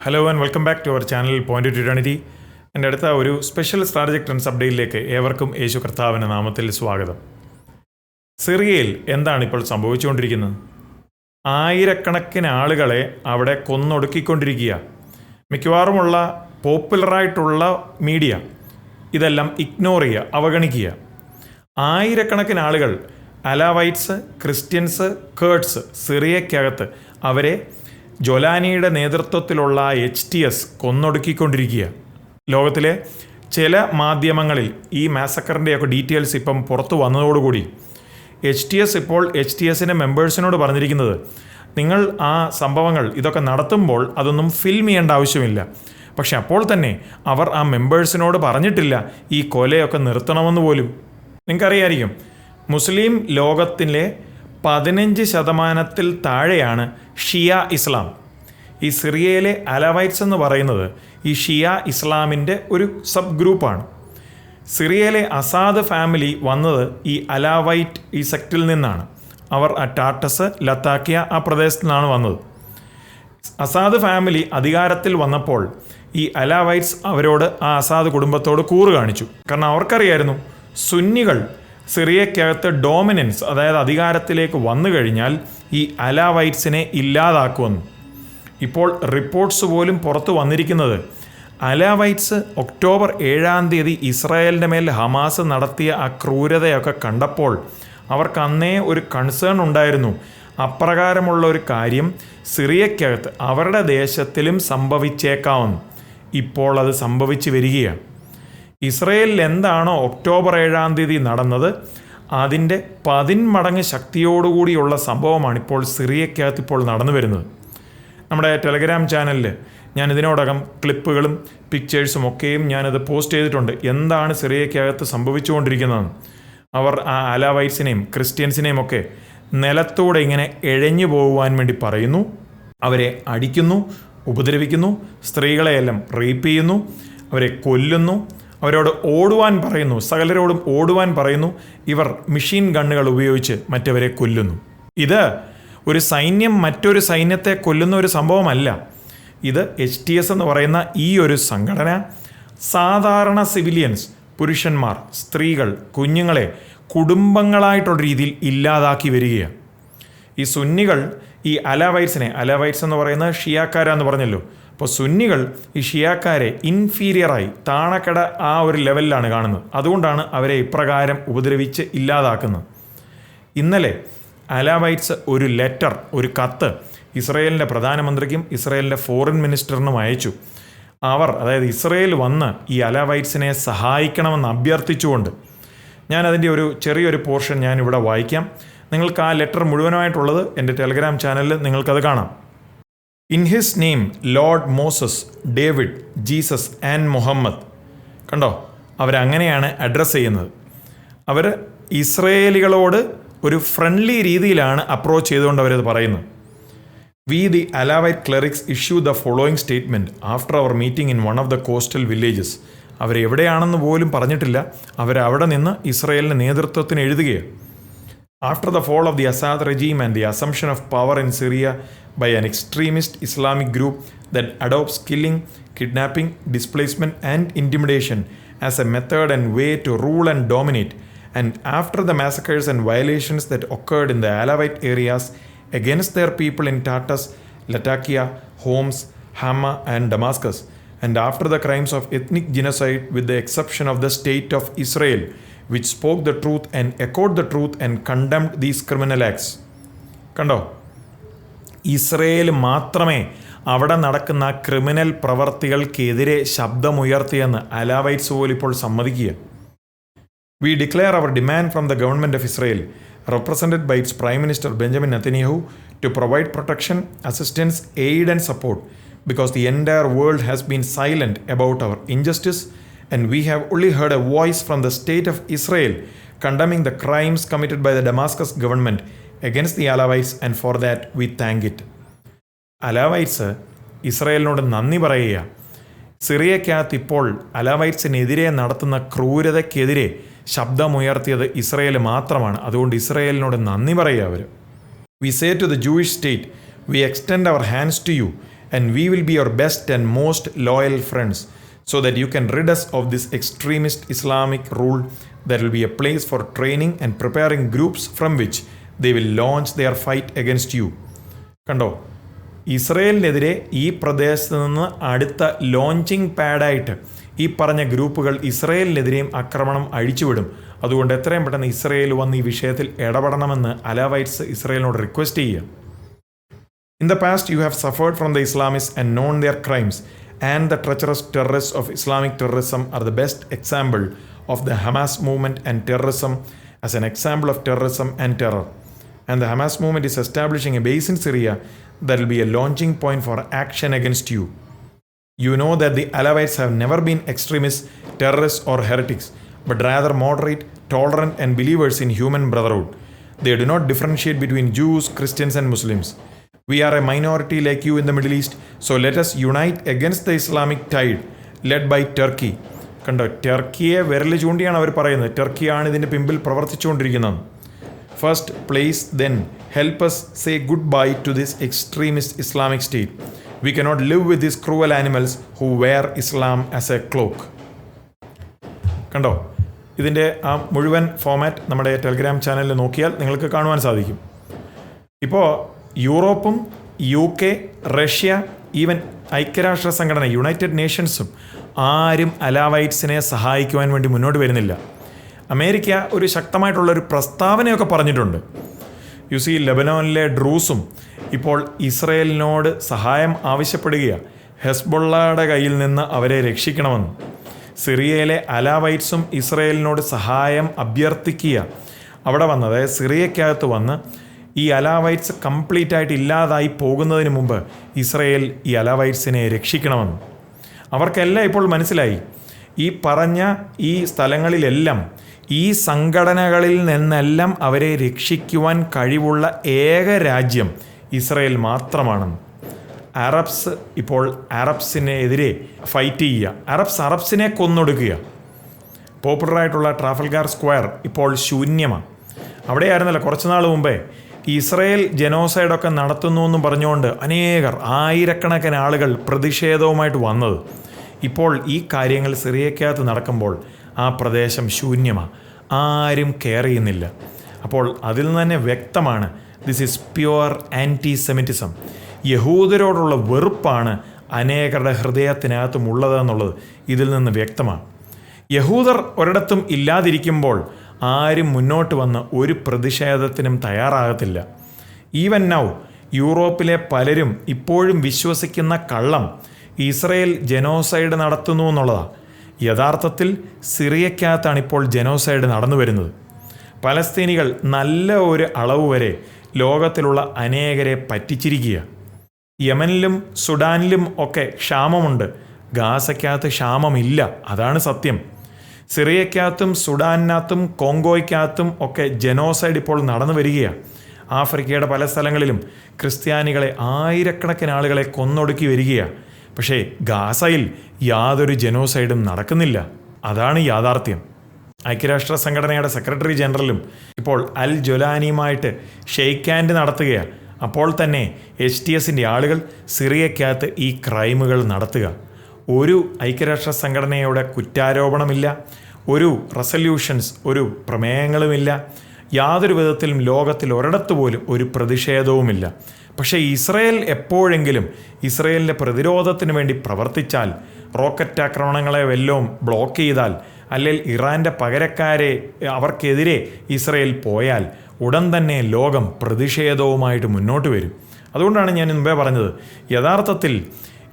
Hello and welcome back to our channel point to eternity എന്റെ അടുത്ത ഒരു special strategic trends അപ്ഡേറ്റിലേക്ക് ഏവർക്കും യേശു കർത്താവിന്റെ നാമത്തിൽ സ്വാഗതം. സിറിയയിൽ എന്താണ് ഇപ്പോൾ സംഭവിച്ചുകൊണ്ടിരിക്കുന്നത്? ആയിരക്കണക്കിന് ആളുകളെ അവിടെ കൊന്നൊടുക്കിക്കൊണ്ടിരിക്കുക. മിക്കവാറുമുള്ള പോപ്പുലറായിട്ടുള്ള മീഡിയ ഇതെല്ലാം ഇഗ്നോർ ചെയ്യുക അവഗണിക്കുക. ആയിരക്കണക്കിന് ആളുകൾ അലാവൈറ്റ്സ് ക്രിസ്ത്യൻസ് കേർട്സ് സിറിയക്കകത്ത് അവരെ ജൊലാനിയുടെ നേതൃത്വത്തിലുള്ള എച്ച് ടി എസ് കൊന്നൊടുക്കിക്കൊണ്ടിരിക്കുക. ലോകത്തിലെ ചില മാധ്യമങ്ങളിൽ ഈ മാസക്കറിന്റെയൊക്കെ ഡീറ്റെയിൽസ് ഇപ്പം പുറത്തു വന്നതോടുകൂടി എച്ച് ടി എസ് ഇപ്പോൾ എച്ച് ടി എസിന്റെ മെമ്പേഴ്സിനോട് പറഞ്ഞിരിക്കുന്നത് നിങ്ങൾ ആ സംഭവങ്ങൾ ഇതൊക്കെ നടത്തുമ്പോൾ അതൊന്നും ഫിൽം ചെയ്യേണ്ട ആവശ്യമില്ല. പക്ഷെ അപ്പോൾ തന്നെ അവർ ആ മെമ്പേഴ്സിനോട് പറഞ്ഞിട്ടില്ല ഈ കൊലയൊക്കെ നിർത്തണമെന്ന് പോലും. നിങ്ങൾക്കറിയായിരിക്കും മുസ്ലിം ലോകത്തിലെ പതിനഞ്ച് ശതമാനത്തിൽ താഴെയാണ് ഷിയ ഇസ്ലാം. ഈ സിറിയയിലെ അലവൈറ്റ്സ് എന്ന് പറയുന്നത് ഈ ഷിയ ഇസ്ലാമിന്റെ ഒരു സബ് ഗ്രൂപ്പാണ് സിറിയയിലെ അസാദ് ഫാമിലി വന്നത് ഈ അലാവൈറ്റ് ഈ സെക്റ്റിൽ നിന്നാണ്. അവർ ആ ടാട്ടസ് ലത്താക്കിയ ആ പ്രദേശത്തു നിന്നാണ് വന്നത്. അസാദ് ഫാമിലി അധികാരത്തിൽ വന്നപ്പോൾ ഈ അലാവൈറ്റ്സ് അവരോട് ആ അസാദ് കുടുംബത്തോട് കൂറ് കാണിച്ചു. കാരണം അവർക്കറിയായിരുന്നു സുന്നികൾ സിറിയക്കകത്ത് ഡോമിനൻസ് അതായത് അധികാരത്തിലേക്ക് വന്നു കഴിഞ്ഞാൽ ഈ അലാവൈറ്റ്സിനെ ഇല്ലാതാക്കുമെന്ന്. ഇപ്പോൾ റിപ്പോർട്ട്സ് പോലും പുറത്തു വന്നിരിക്കുന്നത് അലാവൈറ്റ്സ് ഒക്ടോബർ ഏഴാം തീയതി ഇസ്രായേലിന്റെ മേൽ ഹമാസ് നടത്തിയ ആ ക്രൂരതയൊക്കെ കണ്ടപ്പോൾ അവർക്ക് അന്നേ ഒരു കൺസേൺ ഉണ്ടായിരുന്നു. അപ്രകാരമുള്ള ഒരു കാര്യം സിറിയക്കകത്ത് അവരുടെ ദേശത്തിലും സംഭവിച്ചേക്കാവുന്നു. ഇപ്പോൾ അത് സംഭവിച്ചു വരികയാണ്. ഇസ്രയേലിൽ എന്താണോ ഒക്ടോബർ ഏഴാം തീയതി നടന്നത് അതിന്റെ പതിന്മടങ്ങ് ശക്തിയോടുകൂടിയുള്ള സംഭവമാണ് ഇപ്പോൾ സിറിയക്കകത്ത് ഇപ്പോൾ നടന്നു വരുന്നത്. നമ്മുടെ ടെലഗ്രാം ചാനലിൽ ഞാൻ ഇതിനോടകം ക്ലിപ്പുകളും പിക്ചേഴ്സും ഒക്കെയും ഞാനത് പോസ്റ്റ് ചെയ്തിട്ടുണ്ട്. എന്താണ് സിറിയക്കകത്ത് സംഭവിച്ചുകൊണ്ടിരിക്കുന്നതെന്ന്. അവർ ആ അലാവൈറ്റ്സിനെയും ക്രിസ്ത്യൻസിനെയും ഒക്കെ നിലത്തൂടെ ഇങ്ങനെ എഴഞ്ഞു പോകുവാൻ വേണ്ടി പറയുന്നു അവരെ അടിക്കുന്നു ഉപദ്രവിക്കുന്നു സ്ത്രീകളെയെല്ലാം റേപ്പ് ചെയ്യുന്നു അവരെ കൊല്ലുന്നു അവരോട് ഓടുവാൻ പറയുന്നു. സകലരോടും ഓടുവാൻ പറയുന്നു. ഇവർ മെഷീൻ ഗണ്ണുകൾ ഉപയോഗിച്ച് മറ്റവരെ കൊല്ലുന്നു. ഇത് ഒരു സൈന്യം മറ്റൊരു സൈന്യത്തെ കൊല്ലുന്ന ഒരു സംഭവമല്ല. ഇത് എച്ച് ടി എസ് എന്ന് പറയുന്ന ഈ ഒരു സംഘടന സാധാരണ സിവിലിയൻസ് പുരുഷന്മാർ സ്ത്രീകൾ കുഞ്ഞുങ്ങളെ കുടുംബങ്ങളായിട്ടുള്ള രീതിയിൽ ഇല്ലാതാക്കി വരികയാണ്. ഈ സുന്നികൾ ഈ അലവൈറ്റ്സിനെ അലവൈറ്റ്സ് എന്ന് പറയുന്നത് ഷിയാക്കാരാന്ന് പറഞ്ഞല്ലോ. അപ്പോൾ സുന്നികൾ ഈ ഷിയാക്കാരെ ഇൻഫീരിയറായി താണക്കട ആ ഒരു ലെവലിലാണ് കാണുന്നത്. അതുകൊണ്ടാണ് അവരെ ഇപ്രകാരം ഉപദ്രവിച്ച് ഇല്ലാതാക്കുന്നത്. ഇന്നലെ അലാബൈറ്റ്സ് ഒരു ലെറ്റർ ഒരു കത്ത് ഇസ്രയേലിന്റെ പ്രധാനമന്ത്രിക്കും ഇസ്രയേലിന്റെ ഫോറിൻ മിനിസ്റ്ററിനും അയച്ചു. അവർ അതായത് ഇസ്രയേൽ വന്ന് ഈ അലാവൈറ്റ്സിനെ സഹായിക്കണമെന്ന് അഭ്യർത്ഥിച്ചുകൊണ്ട്. ഞാൻ അതിന്റെ ഒരു ചെറിയൊരു പോർഷൻ ഞാൻ ഇവിടെ വായിക്കാം. നിങ്ങൾക്ക് ആ ലെറ്റർ മുഴുവനായിട്ടുള്ളത് എന്റെ ടെലഗ്രാം ചാനലിൽ നിങ്ങൾക്കത് കാണാം. In his name Lord Moses David Jesus and Muhammad കണ്ടോ? അവരങ്ങനെയാണ് അഡ്രസ്സ് ചെയ്യുന്നത്. അവർ ഇസ്രയേലികളോട് ഒരു ഫ്രണ്ട്ലി രീതിയിലാണ് അപ്രോച്ച് ചെയ്തുകൊണ്ട് അവരത് പറയുന്നത്. We the Alawite clerics issue the following statement after our meeting in one of the coastal villages അവരെവിടെയാണെന്ന് പോലും പറഞ്ഞിട്ടില്ല. അവരവിടെ നിന്ന് ഇസ്രയേലിന്റെ നേതൃത്വത്തിന് എഴുതുകയാണ്. After the fall of the Assad regime and the assumption of power in Syria by an extremist Islamic group that adopts killing, kidnapping, displacement, and intimidation as a method and way to rule and dominate, and after the massacres and violations that occurred in the Alawite areas against their people in Tartus, Latakia, Homs, Hama, and Damascus, and after the crimes of ethnic genocide, with the exception of the state of Israel, which spoke the truth and echoed the truth and condemned these criminal acts. കണ്ടോ Israel മാത്രമേ അവിടെ നടക്കുന്ന criminal പ്രവർത്തികൾക്കെതിരെ ശബ്ദമുയർത്തിയെന്ന് Alawites പോലും ഇപ്പോൾ സമ്മതിക്കുക we declare our demand from the government of Israel represented by its Prime Minister Benjamin Netanyahu to provide protection, assistance, aid, and support because the entire world has been silent about our injustice and we have only heard a voice from the state of Israel condemning the crimes committed by the Damascus government against the Alawites and for that we thank it. Alawites ഇസ്രയേലിനോട് നന്ദി പറയുക സിറിയക്കകത്ത് ഇപ്പോൾ അലാവൈറ്റ്സിനെതിരെ നടത്തുന്ന ക്രൂരതയ്ക്കെതിരെ ശബ്ദമുയർത്തിയത് Israel മാത്രമാണ് അതുകൊണ്ട് ഇസ്രയേലിനോട് നന്ദി പറയുക അവർ we say to the Jewish state we extend our hands to you and we will be your best and most loyal friends, so that you can rid us of this extremist Islamic rule. There will be a place for training and preparing groups from which they will launch their fight against you. കണ്ടോ ഇസ്രയേലിനെതിരെ ഈ പ്രദേശത്ത് നിന്ന് അടുത്ത launching പാഡായിട്ട് ഈ പറഞ്ഞ ഗ്രൂപ്പുകൾ ഇസ്രയേലിനെതിരെയും ആക്രമണം അഴിച്ചുവിടും അതുകൊണ്ട് എത്രയും പെട്ടെന്ന് ഇസ്രയേൽ വന്ന് ഈ വിഷയത്തിൽ ഇടപെടണമെന്ന് അലാവൈറ്റ്സ് ഇസ്രയേലിനോട് റിക്വസ്റ്റ് ചെയ്യുക In the past, you have suffered from the Islamists and known their crimes, and the treacherous terrorists of Islamic terrorism are the best example of the Hamas movement and terrorism as an example of terrorism and terror. And the Hamas movement is establishing a base in Syria that will be a launching point for action against you. You know that the Alawites have never been extremists, terrorists, or heretics, but rather moderate, tolerant, and believers in human brotherhood. They do not differentiate between Jews, Christians, and Muslims. We are a minority like you in the Middle East, so let us unite against the Islamic tide led by Turkey. കണ്ടോ ടർക്കിയെ വിരൽ ചൂണ്ടിയാണ് അവർ പറയുന്നത്. ടർക്കിയാണ് ഇതിന്റെ പിമ്പിൽ പ്രവർത്തിച്ചുകൊണ്ടിരിക്കുന്നത്. First place then help us say good bye to this extremist Islamic state we cannot live with this cruel animals who wear Islam as a cloak കണ്ടോ ഇതിന്റെ ആ മുഴുവൻ ഫോമാറ്റ് നമ്മുടെ ടെലിഗ്രാം ചാനലിൽ നോക്കിയാൽ നിങ്ങൾക്ക് കാണുവാൻ സാധിക്കും. ഇപ്പോൾ യൂറോപ്പും യു കെ റഷ്യ ഈവൻ ഐക്യരാഷ്ട്ര സംഘടന യുണൈറ്റഡ് നേഷൻസും ആരും അലാവൈറ്റ്സിനെ സഹായിക്കുവാൻ വേണ്ടി മുന്നോട്ട് വരുന്നില്ല. അമേരിക്ക ഒരു ശക്തമായിട്ടുള്ള ഒരു പ്രസ്താവനയൊക്കെ പറഞ്ഞിട്ടുണ്ട്. യു സി ലബനോനിലെ ഡ്രൂസും ഇപ്പോൾ ഇസ്രയേലിനോട് സഹായം ആവശ്യപ്പെടുകയാണ് ഹെസ്ബൊള്ളയുടെ കയ്യിൽ നിന്ന് അവരെ രക്ഷിക്കണമെന്ന്. സിറിയയിലെ അലാവൈറ്റ്സും ഇസ്രയേലിനോട് സഹായം അഭ്യർത്ഥിക്കുക അവിടെ വന്ന് അതായത് സിറിയക്കകത്ത് വന്ന് ഈ അലാവൈറ്റ്സ് കംപ്ലീറ്റ് ആയിട്ട് ഇല്ലാതായി പോകുന്നതിന് മുമ്പ് ഇസ്രയേൽ ഈ അലാവൈറ്റ്സിനെ രക്ഷിക്കണമെന്ന്. അവർക്കെല്ലാം ഇപ്പോൾ മനസ്സിലായി. ഈ പറഞ്ഞ ഈ സ്ഥലങ്ങളിലെല്ലാം ഈ സംഘടനകളിൽ നിന്നെല്ലാം അവരെ രക്ഷിക്കുവാൻ കഴിവുള്ള ഏക രാജ്യം ഇസ്രയേൽ മാത്രമാണെന്ന്. അറബ്സ് ഇപ്പോൾ അറബ്സിനെതിരെ ഫൈറ്റ് ചെയ്യുക. അറബ്സ് അറബ്സിനെ കൊന്നൊടുക്കുക. പോപ്പുലറായിട്ടുള്ള ട്രാഫൽഗാർ സ്ക്വയർ ഇപ്പോൾ ശൂന്യമാണ്. അവിടെയായിരുന്നല്ലോ കുറച്ച് നാൾ മുമ്പേ ഇസ്രയേൽ ജനോസൈഡൊക്കെ നടത്തുന്നു എന്നും പറഞ്ഞുകൊണ്ട് അനേകർ ആയിരക്കണക്കിന് ആളുകൾ പ്രതിഷേധവുമായിട്ട് വന്നത്. ഇപ്പോൾ ഈ കാര്യങ്ങൾ സിറിയക്കകത്ത് നടക്കുമ്പോൾ ആ പ്രദേശം ശൂന്യമാണ് ആരും കെയർ ചെയ്യുന്നില്ല. അപ്പോൾ അതിൽ നിന്ന് തന്നെ വ്യക്തമാണ് this is pure anti Semitism യഹൂദരോടുള്ള വെറുപ്പാണ് അനേകരുടെ ഹൃദയത്തിനകത്തും ഉള്ളതെന്നുള്ളത് ഇതിൽ നിന്ന് വ്യക്തമാണ്. യഹൂദർ ഒരിടത്തും ഇല്ലാതിരിക്കുമ്പോൾ ആരും മുന്നോട്ട് വന്ന് ഒരു പ്രതിഷേധത്തിനും തയ്യാറാകത്തില്ല. ഈവൻ നൗ യൂറോപ്പിലെ പലരും ഇപ്പോഴും വിശ്വസിക്കുന്ന കള്ളം ഇസ്രയേൽ ജനോസൈഡ് നടത്തുന്നു എന്നുള്ളതാണ് യഥാർത്ഥത്തിൽ സിറിയക്കകത്താണ് ഇപ്പോൾ ജനോസൈഡ് നടന്നു വരുന്നത്. പലസ്തീനികൾ നല്ല ഒരു അളവ് വരെ ലോകത്തിലുള്ള അനേകരെ പറ്റിച്ചിരിക്കുക യമനിലും സുഡാനിലും ഒക്കെ ക്ഷാമമുണ്ട്. ഗാസയ്ക്കകത്ത് ക്ഷാമമില്ല. അതാണ് സത്യം. സിറിയക്കകത്തും സുഡാനിനകത്തും കോങ്കോയ്ക്കകത്തും ഒക്കെ ജനോസൈഡ് ഇപ്പോൾ നടന്നു വരികയാണ്. ആഫ്രിക്കയുടെ പല സ്ഥലങ്ങളിലും ക്രിസ്ത്യാനികളെ ആയിരക്കണക്കിന് ആളുകളെ കൊന്നൊടുക്കി വരികയാണ്. പക്ഷേ ഗാസയിൽ യാതൊരു ജനോസൈഡും നടക്കുന്നില്ല. അതാണ് യാഥാർത്ഥ്യം. ഐക്യരാഷ്ട്ര സംഘടനയുടെ സെക്രട്ടറി ജനറലും ഇപ്പോൾ അൽ ജൊലാനിയുമായിട്ട് ഷെയ്ക്ക് ഹാൻഡ് നടത്തുകയാണ്. അപ്പോൾ തന്നെ എച്ച് ടി എസിന്റെ ആളുകൾ സിറിയക്കകത്ത് ഈ ക്രൈമുകൾ നടത്തുക. ഒരു ഐക്യരാഷ്ട്ര സംഘടനയുടെ കുറ്റാരോപണമില്ല. ഒരു റെസല്യൂഷൻസ് ഒരു പ്രമേയങ്ങളുമില്ല. യാതൊരു വിധത്തിലും ലോകത്തിൽ ഒരിടത്ത് പോലും ഒരു പ്രതിഷേധവുമില്ല. പക്ഷേ ഇസ്രയേൽ എപ്പോഴെങ്കിലും ഇസ്രയേലിന്റെ പ്രതിരോധത്തിന് വേണ്ടി പ്രവർത്തിച്ചാൽ റോക്കറ്റ് ആക്രമണങ്ങളെ വല്ലതും ബ്ലോക്ക് ചെയ്താൽ അല്ലെങ്കിൽ ഇറാന്റെ പകരക്കാരെ അവർക്കെതിരെ ഇസ്രയേൽ പോയാൽ ഉടൻ തന്നെ ലോകം പ്രതിഷേധവുമായിട്ട് മുന്നോട്ട് വരും. അതുകൊണ്ടാണ് ഞാൻ മുമ്പേ പറഞ്ഞത് യഥാർത്ഥത്തിൽ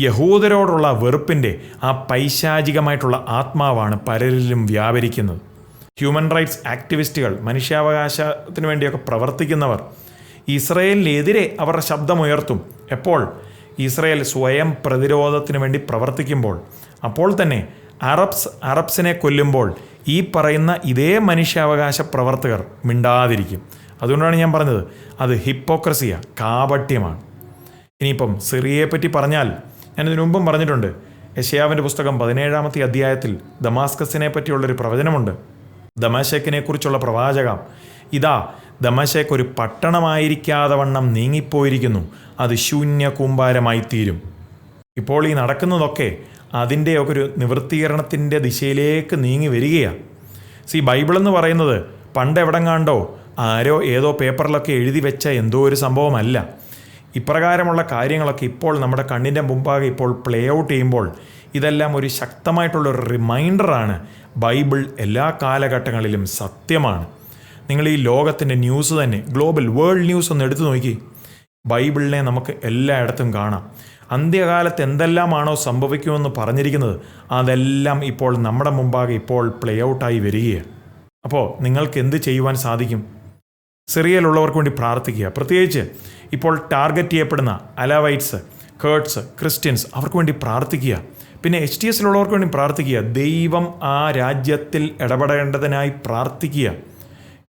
യഹൂദരോടുള്ള വെറുപ്പിന്റെ ആ പൈശാചികമായിട്ടുള്ള ആത്മാവാണ് പലരിലും വ്യാപരിക്കുന്നത്. ഹ്യൂമൻ റൈറ്റ്സ് ആക്ടിവിസ്റ്റുകൾ മനുഷ്യാവകാശത്തിന് വേണ്ടിയൊക്കെ പ്രവർത്തിക്കുന്നവർ ഇസ്രയേലിനെതിരെ അവരുടെ ശബ്ദമുയർത്തും. എപ്പോൾ? ഇസ്രയേൽ സ്വയം പ്രതിരോധത്തിന് വേണ്ടി പ്രവർത്തിക്കുമ്പോൾ. അപ്പോൾ തന്നെ അറബ്സ് അറബ്സിനെ കൊല്ലുമ്പോൾ ഈ പറയുന്ന ഇതേ മനുഷ്യാവകാശ പ്രവർത്തകർ മിണ്ടാതിരിക്കും. അതുകൊണ്ടാണ് ഞാൻ പറഞ്ഞത് അത് ഹിപ്പോക്രസിയാണ് കാപട്യമാണ്. ഇനിയിപ്പം സിറിയയെ പറ്റി പറഞ്ഞാൽ ഞാൻ മുമ്പും പറഞ്ഞിട്ടുണ്ട്. യശയാവിന്റെ പുസ്തകം പതിനേഴാമത്തെ അധ്യായത്തിൽ ദമാസ്കസിനെ പറ്റിയുള്ളൊരു പ്രവചനമുണ്ട്. ദമാശേക്കിനെക്കുറിച്ചുള്ള പ്രവാചകം ഇതാ ദമാശേക്ക് ഒരു പട്ടണമായിരിക്കാതെ വണ്ണം നീങ്ങിപ്പോയിരിക്കുന്നു. അത് ശൂന്യ കൂമ്പാരമായി തീരും ഇപ്പോൾ ഈ നടക്കുന്നതൊക്കെ അതിന്റെയൊക്കെ ഒരു നിവൃത്തീകരണത്തിന്റെ ദിശയിലേക്ക് നീങ്ങി വരികയാണ് സി ബൈബിൾ എന്ന് പറയുന്നത് പണ്ട് എവിടെങ്ങാണ്ടോ ആരോ ഏതോ പേപ്പറിലൊക്കെ എഴുതി വെച്ച എന്തോ ഒരു സംഭവമല്ല. ഇപ്രകാരമുള്ള കാര്യങ്ങളൊക്കെ ഇപ്പോൾ നമ്മുടെ കണ്ണിന്റെ മുമ്പാകെ ഇപ്പോൾ പ്ലേ ഔട്ട് ചെയ്യുമ്പോൾ ഇതെല്ലാം ഒരു ശക്തമായിട്ടുള്ള ഒരു റിമൈൻഡറാണ് ബൈബിൾ എല്ലാ കാലഘട്ടങ്ങളിലും സത്യമാണ്. നിങ്ങൾ ഈ ലോകത്തിന്റെ ന്യൂസ് തന്നെ ഗ്ലോബൽ വേൾഡ് ന്യൂസ് ഒന്ന് എടുത്തു നോക്കി. ബൈബിളിനെ നമുക്ക് എല്ലായിടത്തും കാണാം. അന്ത്യകാലത്ത് എന്തെല്ലാമാണോ സംഭവിക്കുമെന്ന് പറഞ്ഞിരിക്കുന്നത് അതെല്ലാം ഇപ്പോൾ നമ്മുടെ മുമ്പാകെ ഇപ്പോൾ പ്ലേ ഔട്ടായി വരികയാണ്. അപ്പോൾ നിങ്ങൾക്ക് എന്ത് ചെയ്യുവാൻ സാധിക്കും? സിറിയയിലുള്ളവർക്ക് വേണ്ടി പ്രാർത്ഥിക്കുക. പ്രത്യേകിച്ച് ഇപ്പോൾ ടാർഗറ്റ് ചെയ്യപ്പെടുന്ന അലവൈറ്റ്സ് കേർട്സ് ക്രിസ്ത്യൻസ് അവർക്ക് വേണ്ടി പ്രാർത്ഥിക്കുക. പിന്നെ എച്ച് ടി എസിലുള്ളവർക്ക് വേണ്ടി പ്രാർത്ഥിക്കുക. ദൈവം ആ രാജ്യത്തിൽ ഇടപെടേണ്ടതിനായി പ്രാർത്ഥിക്കുക.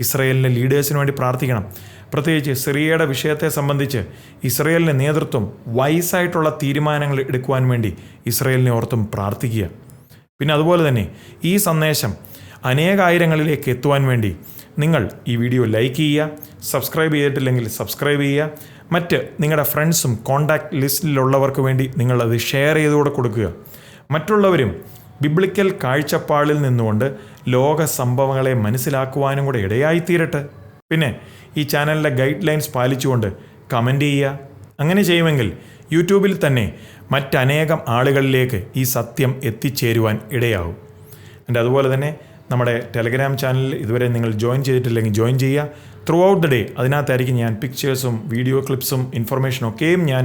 ഇസ്രയേലിന്റെ ലീഡേഴ്സിന് വേണ്ടി പ്രാർത്ഥിക്കണം. പ്രത്യേകിച്ച് സിറിയയുടെ വിഷയത്തെ സംബന്ധിച്ച് ഇസ്രയേലിന്റെ നേതൃത്വം വയസ്സായിട്ടുള്ള തീരുമാനങ്ങൾ എടുക്കുവാൻ വേണ്ടി ഇസ്രയേലിനെ ഓർത്തും പ്രാർത്ഥിക്കുക. പിന്നെ അതുപോലെ തന്നെ ഈ സന്ദേശം അനേകായിരങ്ങളിലേക്ക് എത്തുവാൻ വേണ്ടി നിങ്ങൾ ഈ വീഡിയോ ലൈക്ക് ചെയ്യുക സബ്സ്ക്രൈബ് ചെയ്തിട്ടില്ലെങ്കിൽ സബ്സ്ക്രൈബ് ചെയ്യുക. മറ്റ് നിങ്ങളുടെ ഫ്രണ്ട്സും കോണ്ടാക്ട് ലിസ്റ്റിലുള്ളവർക്ക് വേണ്ടി നിങ്ങളത് ഷെയർ ചെയ്തുകൂടെ കൊടുക്കുക. മറ്റുള്ളവരും ബിബ്ലിക്കൽ കാഴ്ചപ്പാടിൽ നിന്നുകൊണ്ട് ലോക സംഭവങ്ങളെ മനസ്സിലാക്കുവാനും കൂടെ ഇടയായിത്തീരട്ടെ. പിന്നെ ഈ ചാനലിലെ ഗൈഡ് ലൈൻസ് പാലിച്ചുകൊണ്ട് കമന്റ് ചെയ്യുക. അങ്ങനെ ചെയ്യുമെങ്കിൽ യൂട്യൂബിൽ തന്നെ മറ്റനേകം ആളുകളിലേക്ക് ഈ സത്യം എത്തിച്ചേരുവാൻ ഇടയാവും എന്റെ അതുപോലെ തന്നെ നമ്മുടെ ടെലഗ്രാം ചാനലിൽ ഇതുവരെ നിങ്ങൾ ജോയിൻ ചെയ്തിട്ടില്ലെങ്കിൽ ജോയിൻ ചെയ്യുക. ത്രൂ ഔട്ട് ദ ഡേ അതിനകത്തായിരിക്കും ഞാൻ പിക്ചേഴ്സും വീഡിയോ ക്ലിപ്സും ഇൻഫർമേഷനും ഒക്കെയും ഞാൻ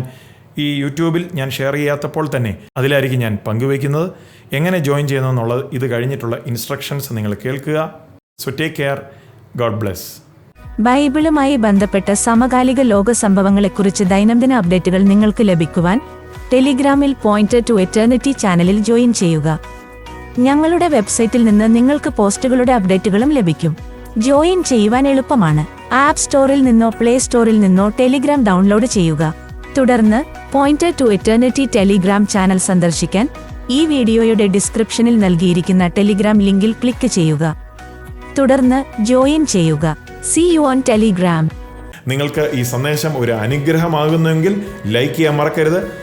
ഈ യൂട്യൂബിൽ ഞാൻ ഷെയർ ചെയ്യാത്തപ്പോൾ തന്നെ അതിലായിരിക്കും ഞാൻ പങ്കുവയ്ക്കുന്നത്. എങ്ങനെ ജോയിൻ ചെയ്യുന്നതെന്നുള്ളത് ഇത് കഴിഞ്ഞിട്ടുള്ള ഇൻസ്ട്രക്ഷൻസ് നിങ്ങൾ കേൾക്കുക. So take care God bless ബൈബിളുമായി ബന്ധപ്പെട്ട സമകാലിക ലോക സംഭവങ്ങളെക്കുറിച്ച് ദൈനംദിന അപ്ഡേറ്റുകൾ നിങ്ങൾക്ക് ലഭിക്കുവാൻ ടെലിഗ്രാമിൽ പോയിന്റ് ടു എറ്റേണിറ്റി ചാനലിൽ ജോയിൻ ചെയ്യുക. ഞങ്ങളുടെ വെബ്സൈറ്റിൽ നിന്ന് നിങ്ങൾക്ക് പോസ്റ്റുകളുടെ അപ്ഡേറ്റുകളും ലഭിക്കും. ജോയിൻ ചെയ്യുവാൻ എളുപ്പമാണ്. ആപ്പ് സ്റ്റോറിൽ നിന്നോ പ്ലേ സ്റ്റോറിൽ നിന്നോ ടെലിഗ്രാം ഡൗൺലോഡ് ചെയ്യുക. തുടർന്ന് point to eternity Telegram channel സന്ദർശിക്കാൻ ഈ വീഡിയോയുടെ ഡിസ്ക്രിപ്ഷനിൽ നൽകിയിരിക്കുന്ന ടെലിഗ്രാം ലിങ്കിൽ ക്ലിക്ക് ചെയ്യുക. തുടർന്ന് ജോയിൻ ചെയ്യുക. സി യു ഓൺ ടെലിഗ്രാം നിങ്ങൾക്ക് ഈ സന്ദേശം ഒരു അനുഗ്രഹമാകുന്നുവെങ്കിൽ ലൈക്ക് ചെയ്യാൻ മറക്കരുത്.